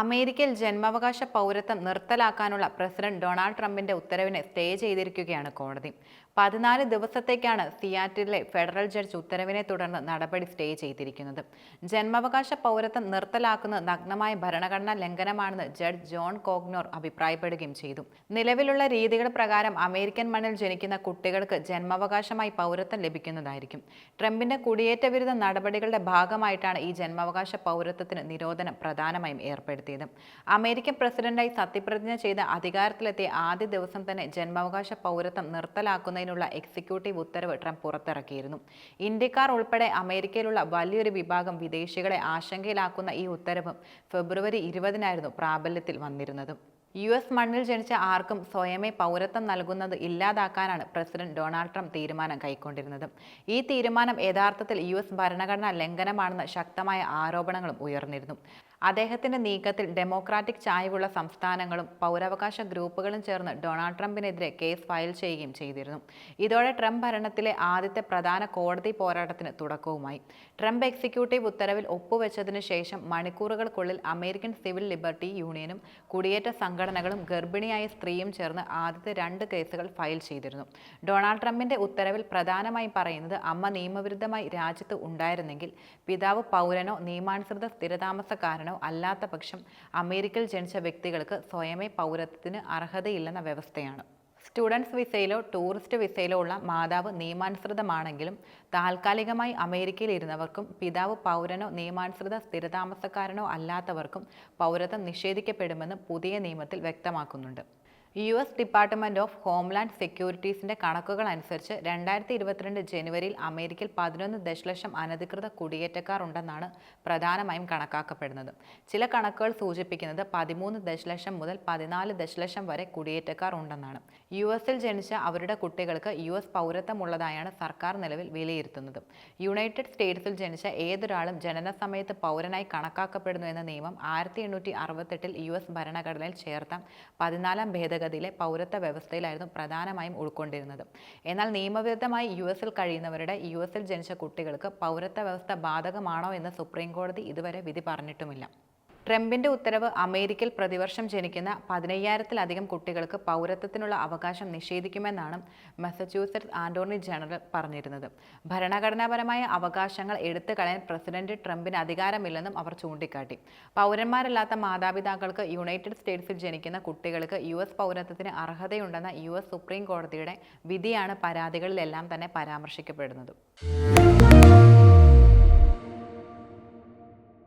അമേരിക്കയിൽ ജന്മാവകാശ പൗരത്വം നിർത്തലാക്കാനുള്ള president Donald ട്രംപിന്റെ ഉത്തരവിനെ സ്റ്റേ ചെയ്തിരിക്കുകയാണ് കോടതി. പതിനാല് ദിവസത്തേക്കാണ് സിയാറ്റിലെ ഫെഡറൽ ജഡ്ജ് ഉത്തരവിനെ തുടർന്ന് നടപടി സ്റ്റേ ചെയ്തിരിക്കുന്നത്. ജന്മാവകാശ പൗരത്വം നിർത്തലാക്കുന്നത് നഗ്നമായ ഭരണഘടനാ ലംഘനമാണെന്ന് ജഡ്ജ് ജോൺ കോഗ്നോർ അഭിപ്രായപ്പെടുകയും ചെയ്തു. നിലവിലുള്ള രീതികൾ പ്രകാരം അമേരിക്കൻ മണ്ണിൽ ജനിക്കുന്ന കുട്ടികൾക്ക് ജന്മാവകാശമായി പൗരത്വം ലഭിക്കുന്നതായിരിക്കും. ട്രംപിന്റെ കുടിയേറ്റ വിരുദ്ധ നടപടികളുടെ ഭാഗമായിട്ടാണ് ഈ ജന്മാവകാശ പൗരത്വത്തിന് നിരോധനം പ്രധാനമായും ഏർപ്പെടുത്തിയത് അമേരിക്കൻ പ്രസിഡന്റായി സത്യപ്രതിജ്ഞ ചെയ്ത് അധികാരത്തിലെത്തിയ ആദ്യ ദിവസം തന്നെ ജന്മാവകാശ പൗരത്വം നിർത്തലാക്കുന്നതിനുള്ള എക്സിക്യൂട്ടീവ് ഉത്തരവ് ട്രംപ് പുറത്തിറക്കിയിരുന്നു. ഇന്ത്യക്കാർ ഉൾപ്പെടെ അമേരിക്കയിലുള്ള വലിയൊരു വിഭാഗം വിദേശികളെ ആശങ്കയിലാക്കുന്ന ഈ ഉത്തരവ് ഫെബ്രുവരി ഇരുപതിനായിരുന്നു പ്രാബല്യത്തിൽ വന്നിരുന്നത്. യു എസ് മണ്ണിൽ ജനിച്ച ആർക്കും സ്വയമേ പൗരത്വം നൽകുന്നത് ഇല്ലാതാക്കാനാണ് പ്രസിഡന്റ് ഡൊണാൾഡ് ട്രംപ് തീരുമാനം കൈക്കൊണ്ടിരുന്നത്. ഈ തീരുമാനം യഥാർത്ഥത്തിൽ യു എസ് ഭരണഘടനാ ലംഘനമാണെന്ന് ശക്തമായ ആരോപണങ്ങളും ഉയർന്നിരുന്നു. അദ്ദേഹത്തിന്റെ നീക്കത്തിൽ ഡെമോക്രാറ്റിക് ചായ്വുള്ള സംസ്ഥാനങ്ങളും പൗരാവകാശ ഗ്രൂപ്പുകളും ചേർന്ന് ഡൊണാൾഡ് ട്രംപിനെതിരെ കേസ് ഫയൽ ചെയ്യുകയും ചെയ്തിരുന്നു. ഇതോടെ ട്രംപ് ഭരണത്തിലെ ആദ്യത്തെ പ്രധാന കോടതി പോരാട്ടത്തിന് തുടക്കവുമായി. ട്രംപ് എക്സിക്യൂട്ടീവ് ഉത്തരവിൽ ഒപ്പുവെച്ചതിനു ശേഷം മണിക്കൂറുകൾക്കുള്ളിൽ അമേരിക്കൻ സിവിൽ ലിബർട്ടി യൂണിയനും കുടിയേറ്റ സംഘടനകളും ഗർഭിണിയായ സ്ത്രീയും ചേർന്ന് ആദ്യത്തെ രണ്ട് കേസുകൾ ഫയൽ ചെയ്തിരുന്നു. ഡൊണാൾഡ് ട്രംപിന്റെ ഉത്തരവിൽ പ്രധാനമായും പറയുന്നത് അമ്മ നിയമവിരുദ്ധമായി രാജ്യത്ത് ഉണ്ടായിരുന്നെങ്കിൽ പിതാവ് പൗരനോ നിയമാനുസൃത സ്ഥിരതാമസക്കാരനോ അല്ലാത്ത പക്ഷം അമേരിക്കയിൽ ജനിച്ച വ്യക്തികൾക്ക് സ്വയമേ പൗരത്വത്തിന് അർഹതയില്ലെന്ന വ്യവസ്ഥയാണ്. സ്റ്റുഡൻസ് വിസയിലോ ടൂറിസ്റ്റ് വിസയിലോ ഉള്ള മാതാവ് നിയമാനുസൃതമാണെങ്കിലും താൽക്കാലികമായി അമേരിക്കയിൽ ഇരുന്നവർക്കും പിതാവ് പൗരനോ നിയമാനുസൃത സ്ഥിരതാമസക്കാരനോ അല്ലാത്തവർക്കും പൗരത്വം നിഷേധിക്കപ്പെടുമെന്ന് പുതിയ നിയമത്തിൽ വ്യക്തമാക്കുന്നുണ്ട്. U S department of homeland സെക്യൂരിറ്റീസിന്റെ കണക്കുകൾ അനുസരിച്ച് രണ്ടായിരത്തി ഇരുപത്തിരണ്ട് ജനുവരിയിൽ അമേരിക്കയിൽ പതിനൊന്ന് ദശലക്ഷം അനധികൃത കുടിയേറ്റക്കാർ ഉണ്ടെന്നാണ് പ്രധാനമായും കണക്കാക്കപ്പെടുന്നത്. ചില കണക്കുകൾ സൂചിപ്പിക്കുന്നത് പതിമൂന്ന് ദശലക്ഷം മുതൽ പതിനാല് ദശലക്ഷം വരെ കുടിയേറ്റക്കാർ ഉണ്ടെന്നാണ് യു എസിൽ ജനിച്ച അവരുടെ കുട്ടികൾക്ക് യു എസ് പൗരത്വമുള്ളതായാണ് സർക്കാർ നിലവിൽ വിലയിരുത്തുന്നത്. യുണൈറ്റഡ് സ്റ്റേറ്റ്സിൽ ജനിച്ച ഏതൊരാളും ജനന സമയത്ത് പൗരനായി കണക്കാക്കപ്പെടുന്നു എന്ന നിയമം ആയിരത്തി എണ്ണൂറ്റി അറുപത്തെട്ടിൽ യു എസ് ഭരണഘടനയിൽ ചേർത്ത പതിനാലാം ഭേദഗതിയിലെ പൗരത്വ വ്യവസ്ഥയിലായിരുന്നു പ്രധാനമായും ഉൾക്കൊണ്ടിരുന്നത്. എന്നാൽ നിയമവിരുദ്ധമായി യു എസിൽ കഴിയുന്നവരുടെ യു എസിൽ ജനിച്ച കുട്ടികൾക്ക് പൗരത്വ വ്യവസ്ഥ ബാധകമാണോ എന്ന് സുപ്രീം കോടതി ഇതുവരെ വിധി പറഞ്ഞിട്ടുമില്ല. ട്രംപിന്റെ ഉത്തരവ് അമേരിക്കയിൽ പ്രതിവർഷം ജനിക്കുന്ന പതിനയ്യായിരത്തിലധികം കുട്ടികൾക്ക് പൗരത്വത്തിനുള്ള അവകാശം നിഷേധിക്കുമെന്നാണ് മസച്യൂസെറ്റ്സ് ആന്റോണി ജനറൽ പറഞ്ഞിരുന്നത്. ഭരണഘടനാപരമായ അവകാശങ്ങൾ എടുത്തു കളയാൻ പ്രസിഡന്റ് ട്രംപിന് അധികാരമില്ലെന്നും അവർ ചൂണ്ടിക്കാട്ടി. പൗരന്മാരല്ലാത്ത മാതാപിതാക്കൾക്ക് യുണൈറ്റഡ് സ്റ്റേറ്റ്സിൽ ജനിക്കുന്ന കുട്ടികൾക്ക് യു എസ് പൗരത്വത്തിന് അർഹതയുണ്ടെന്ന യു എസ് സുപ്രീം കോടതിയുടെ വിധിയാണ് പരാതികളിലെല്ലാം തന്നെ പരാമർശിക്കപ്പെടുന്നത്.